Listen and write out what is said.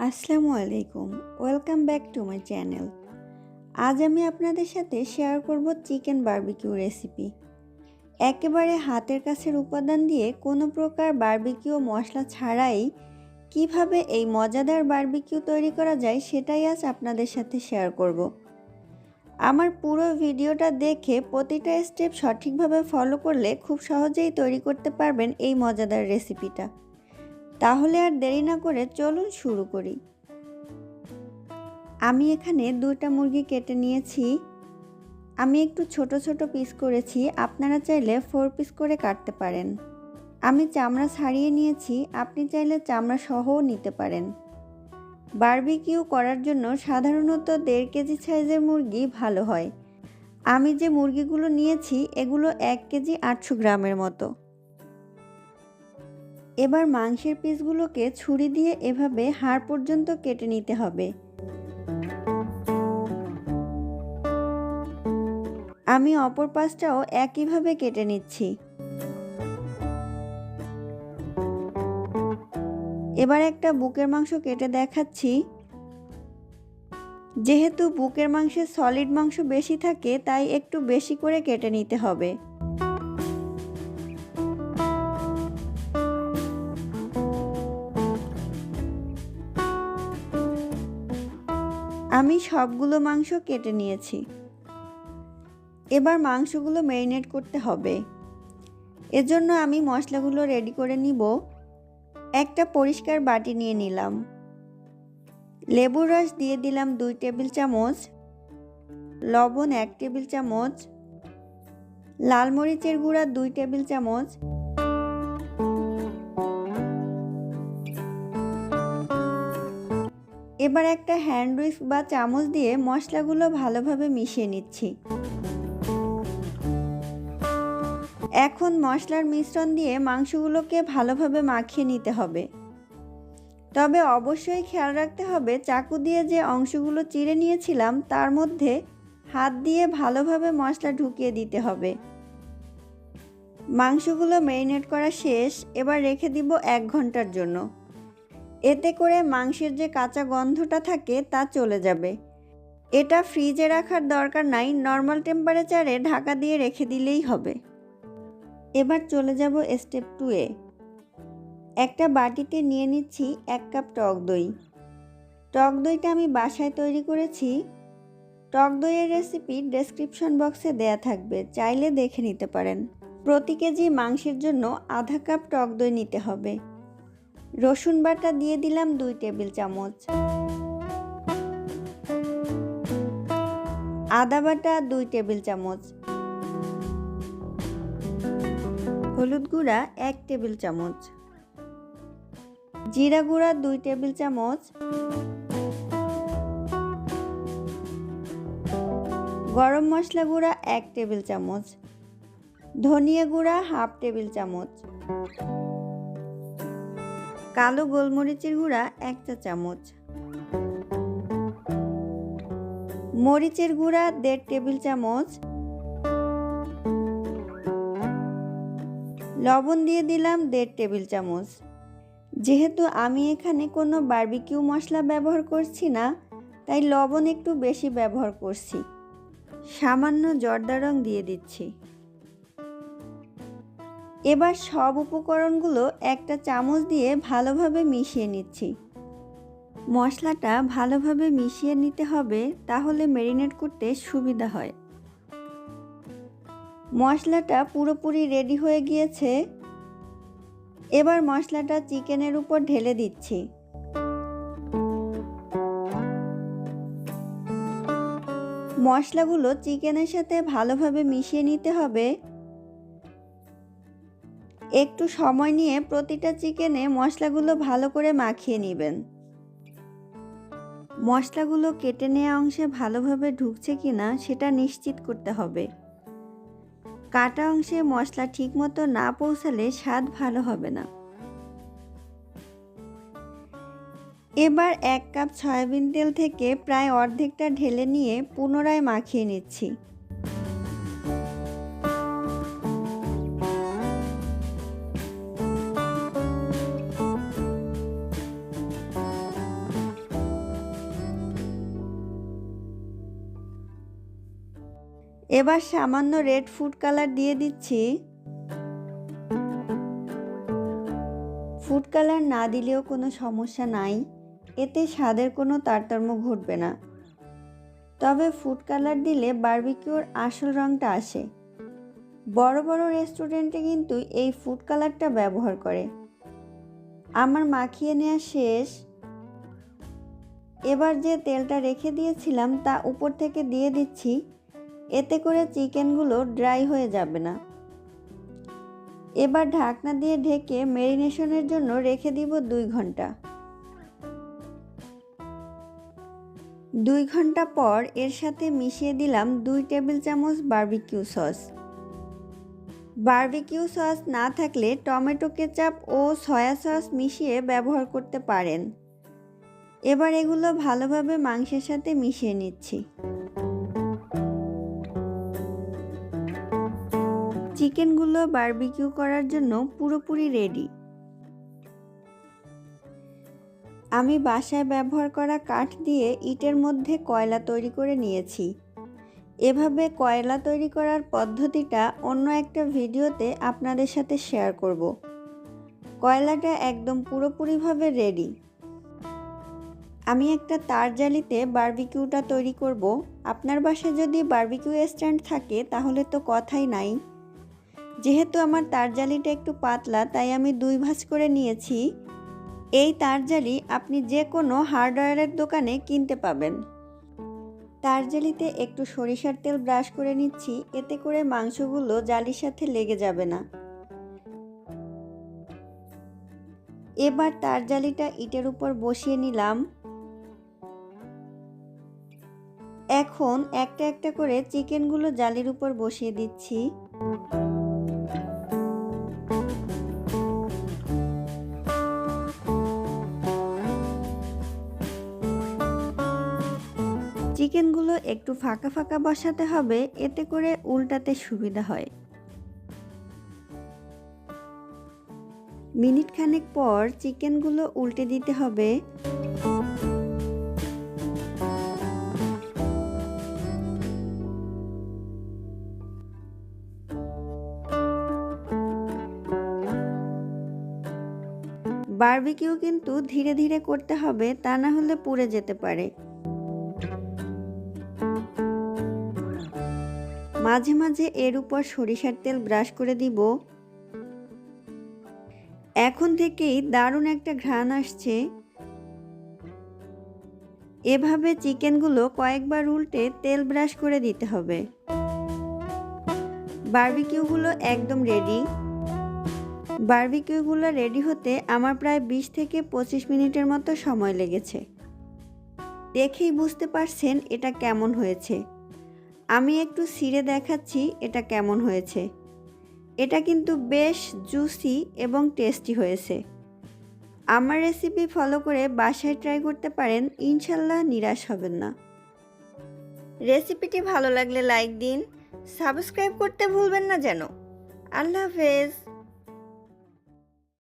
আসসালামু আলাইকুম। Welcome back to my channel আজ আমি আপনাদের সাথে শেয়ার করব চিকেন বারবিকিউ রেসিপি একেবারে হাতের কাছের উপাদান দিয়ে কোনো প্রকার বারবিকিউ মশলা ছাড়াই কীভাবে এই মজাদার বারবিকিউ তৈরি করা যায় সেটাই আজ আপনাদের সাথে শেয়ার করব। আমার পুরো ভিডিওটা দেখে প্রতিটা স্টেপ সঠিকভাবে ফলো করলে খুব সহজেই তৈরি করতে পারবেন এই মজাদার রেসিপিটা তাহলে আর দেরি না করে চলুন শুরু করি। আমি এখানে দুইটা মুরগি কেটে নিয়েছি। আমি একটু ছোট ছোট পিস করেছি, আপনারা চাইলে ফোর পিস করে কাটতে পারেন। আমি চামড়া ছাড়িয়ে নিয়েছি, আপনি চাইলে চামড়া সহও নিতে পারেন। বারবিকিউ করার জন্য সাধারণত দেড় কেজি সাইজের মুরগি ভালো হয়। আমি যে মুরগিগুলো নিয়েছি, এগুলো এক কেজি আটশো গ্রামের মতো। এবার মাংসের পিসগুলোকে ছুরি দিয়ে এভাবে হাড় পর্যন্ত কেটে নিতে হবে। আমি অপর পাশটাও একইভাবে কেটে নিচ্ছি। এবার একটা বুকের মাংস কেটে দেখাচ্ছি। যেহেতু বুকের মাংসে সলিড মাংস বেশি থাকে, তাই একটু বেশি করে কেটে নিতে হবে। আমি সবগুলো মাংস কেটে নিয়েছি। এবার মাংসগুলো ম্যারিনেট করতে হবে। এজন্য আমি মশলাগুলো রেডি করে নিব। একটা পরিষ্কার বাটি নিয়ে নিলাম। লেবুর রস দিয়ে দিলাম দুই টেবিল চামচ। লবণ এক টেবিল চামচ। লাল মরিচের গুঁড়া দুই টেবিল চামচ। এবার একটা হ্যান্ড উইস্ক বা চামচ দিয়ে মশলাগুলো ভালোভাবে মিশিয়ে নিচ্ছি। এখন মশলার মিশ্রণ দিয়ে মাংসগুলোকে ভালোভাবে মাখিয়ে নিতে হবে। তবে অবশ্যই খেয়াল রাখতে হবে, চাকু দিয়ে যে অংশগুলো চিড়ে নিয়েছিলাম, তার মধ্যে হাত দিয়ে ভালোভাবে মশলা ঢুকিয়ে দিতে হবে। মাংসগুলো ম্যারিনেট করা শেষ, এবার রেখে দিব এক ঘণ্টার জন্য। এতে করে মাংসের যে কাঁচা গন্ধটা থাকে তা চলে যাবে। এটা ফ্রিজে রাখার দরকার নাই, নর্মাল টেম্পারেচারে ঢাকা দিয়ে রেখে দিলেই হবে। এবার চলে যাব স্টেপ টুয়ে একটা বাটিতে নিয়ে নিচ্ছি এক কাপ টক দই। টক দইটা আমি বাসায় তৈরি করেছি। টক দইয়ের রেসিপি ডেসক্রিপশন বক্সে দেয়া থাকবে, চাইলে দেখে নিতে পারেন। প্রতি কেজি মাংসের জন্য আধা কাপ টক দই নিতে হবে। রসুন বাটা দিয়ে দিলাম দুই টেবিল চামচ। আদা বাটা দুই টেবিল চামচ। হলুদ গুঁড়া এক টেবিল চামচ। জিরা গুঁড়া দুই টেবিল চামচ। গরম মশলা গুঁড়া এক টেবিল চামচ। ধনিয়া গুঁড়া হাফ টেবিল চামচ। কালো গোলমরিচের গুঁড়া এক চা চামচ। মরিচের গুঁড়া দেড় টেবিল চামচ। লবণ দিয়ে দিলাম দেড় টেবিল চামচ। যেহেতু আমি এখানে কোনো বার্বিকিউ মশলা ব্যবহার করছি না, তাই লবণ একটু বেশি ব্যবহার করছি। সামান্য জর্দা রং দিয়ে দিচ্ছি। এবার সব উপকরণগুলো একটা চামচ দিয়ে ভালোভাবে মিশিয়ে নিচ্ছি। মশলাটা ভালোভাবে মিশিয়ে নিতে হবে তাহলে ম্যারিনেট করতে সুবিধা হয়। মশলাটা পুরোপুরি রেডি হয়ে গিয়েছে। এবার মশলাটা চিকেনের উপর ঢেলে দিচ্ছি। মশলাগুলো চিকেনের সাথে ভালোভাবে মিশিয়ে নিতে হবে। একটু সময় নিয়ে প্রতিটা চিকেনে মশলাগুলো ভালো করে মাখিয়ে নেবেন। মশলাগুলো কেটে নেওয়া অংশে ভালোভাবে ঢুকছে কিনা সেটা নিশ্চিত করতে হবে। কাটা অংশে মশলা ঠিকমতো না পৌঁছালে স্বাদ ভালো হবে না। এবার এক কাপ সয়াবিন তেল থেকে প্রায় অর্ধেকটা ঢেলে নিয়ে পুনরায় মাখিয়ে নিচ্ছি। এবার সামান্য রেড ফুড কালার দিয়ে দিচ্ছি। ফুড কালার না দিলেও কোনো সমস্যা নাই। এতে স্বাদের কোনো তারতম্য ঘটবে না। তবে ফুড কালার দিলে বারবিকিউর আসল রঙটা আসে। বড় বড় রেস্টুরেন্টে কিন্তু এই ফুড কালারটা ব্যবহার করে। আমার মাখিয়ে নেওয়া শেষ। এবার যে তেলটা রেখে দিয়েছিলাম তা উপর থেকে দিয়ে দিচ্ছি। এতে করে চিকেনগুলো ড্রাই হয়ে যাবে না। এবার ঢাকনা দিয়ে ঢেকে মেরিনেশনের জন্য রেখে দিব দুই ঘণ্টা। দুই ঘণ্টা পর এর সাথে মিশিয়ে দিলাম দুই টেবিল চামচ বার্বিকিউ সস। বার্বিকিউ সস না থাকলে টমেটো কেচাপ ও সয়া সস মিশিয়ে ব্যবহার করতে পারেন। এবার এগুলো ভালোভাবে মাংসের সাথে মিশিয়ে নিচ্ছি। চিকেনগুলো বারবিকিউ করার জন্য পুরোপুরি রেডি। আমি বাসায় ব্যবহার করা কাঠ দিয়ে ইটের মধ্যে কয়লা তৈরি করে নিয়েছি। এভাবে কয়লা তৈরি করার পদ্ধতিটা অন্য একটা ভিডিওতে আপনাদের সাথে শেয়ার করব। কয়লাটা একদম পুরোপুরিভাবে রেডি। আমি একটা তার জালিতে বারবিকিউটা তৈরি করব। আপনার বাসায় যদি বারবিকিউ স্ট্যান্ড থাকে তাহলে তো কথাই নাই। যেহেতু আমার তার জালিটা একটু পাতলা, তাই আমি দুই ভাঁজ করে নিয়েছি। এই তার জালি আপনি যে কোনো হার্ডওয়্যারের দোকানে কিনতে পাবেন। তার জালিতে একটু সরিষার তেল ব্রাশ করে নিচ্ছি, এতে করে মাংসগুলো জালির সাথে লেগে যাবে না। এবার তার জালিটা ইটের উপর বসিয়ে নিলাম। এখন একটা একটা করে চিকেনগুলো জালির উপর বসিয়ে দিচ্ছি। একটু ফাঁকা ফাঁকা বসাতে হবে, এতে করে উল্টাতে সুবিধা হয়। মিনিট খানেক পর চিকেনগুলো উল্টে দিতে হবে। বারবিকিউ কিন্তু ধীরে ধীরে করতে হবে, তা না হলে পুড়ে যেতে পারে। মাঝে মাঝে এর উপর সরিষার তেল ব্রাশ করে দিব। এখন থেকেই দারুণ একটা ঘ্রাণ আসছে। এভাবে চিকেনগুলো কয়েকবার উল্টে তেল ব্রাশ করে দিতে হবে। বার্বিকিউগুলো একদম রেডি। বার্বিকিউগুলো রেডি হতে আমার প্রায় বিশ থেকে পঁচিশ মিনিটের মতো সময় লেগেছে। দেখেই বুঝতে পারছেন এটা কেমন হয়েছে। আমি একটু সিরে দেখাচ্ছি এটা কেমন হয়েছে। এটা কিন্তু বেশ জুসি এবং টেস্টি হয়েছে। আমার রেসিপি ফলো করে বাসায় ট্রাই করতে পারেন, ইনশাল্লাহ নিরাশ হবেন না। রেসিপিটি ভালো লাগলে লাইক দিন, সাবস্ক্রাইব করতে ভুলবেন না যেন। আল্লাহ হাফেজ।